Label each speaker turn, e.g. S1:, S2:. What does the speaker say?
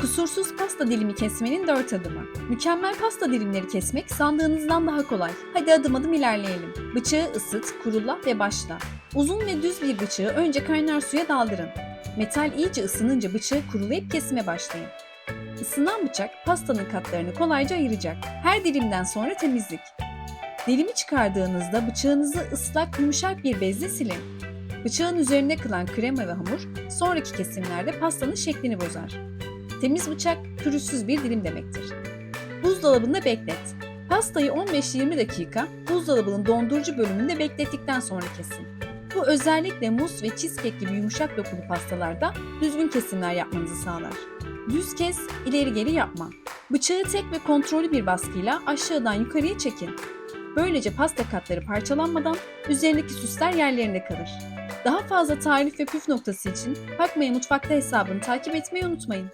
S1: Kusursuz pasta dilimi kesmenin 4 adımı. Mükemmel pasta dilimleri kesmek sandığınızdan daha kolay. Hadi adım adım ilerleyelim. Bıçağı ısıt, kurula ve başla. Uzun ve düz bir bıçağı önce kaynar suya daldırın. Metal iyice ısınınca bıçağı kurulayıp kesime başlayın. Isınan bıçak pastanın katlarını kolayca ayıracak. Her dilimden sonra temizlik. Dilimi çıkardığınızda bıçağınızı ıslak yumuşak bir bezle silin. Bıçağın üzerine kalan krema ve hamur sonraki kesimlerde pastanın şeklini bozar. Temiz bıçak pürüzsüz bir dilim demektir. Buzdolabında beklet. Pastayı 15-20 dakika buzdolabının dondurucu bölümünde beklettikten sonra kesin. Bu özellikle muz ve cheesecake gibi yumuşak dokulu pastalarda düzgün kesimler yapmanızı sağlar. Düz kes, ileri geri yapma. Bıçağı tek ve kontrollü bir baskıyla aşağıdan yukarıya çekin. Böylece pasta katları parçalanmadan üzerindeki süsler yerlerinde kalır. Daha fazla tarif ve püf noktası için Bakmayın Mutfakta hesabını takip etmeyi unutmayın.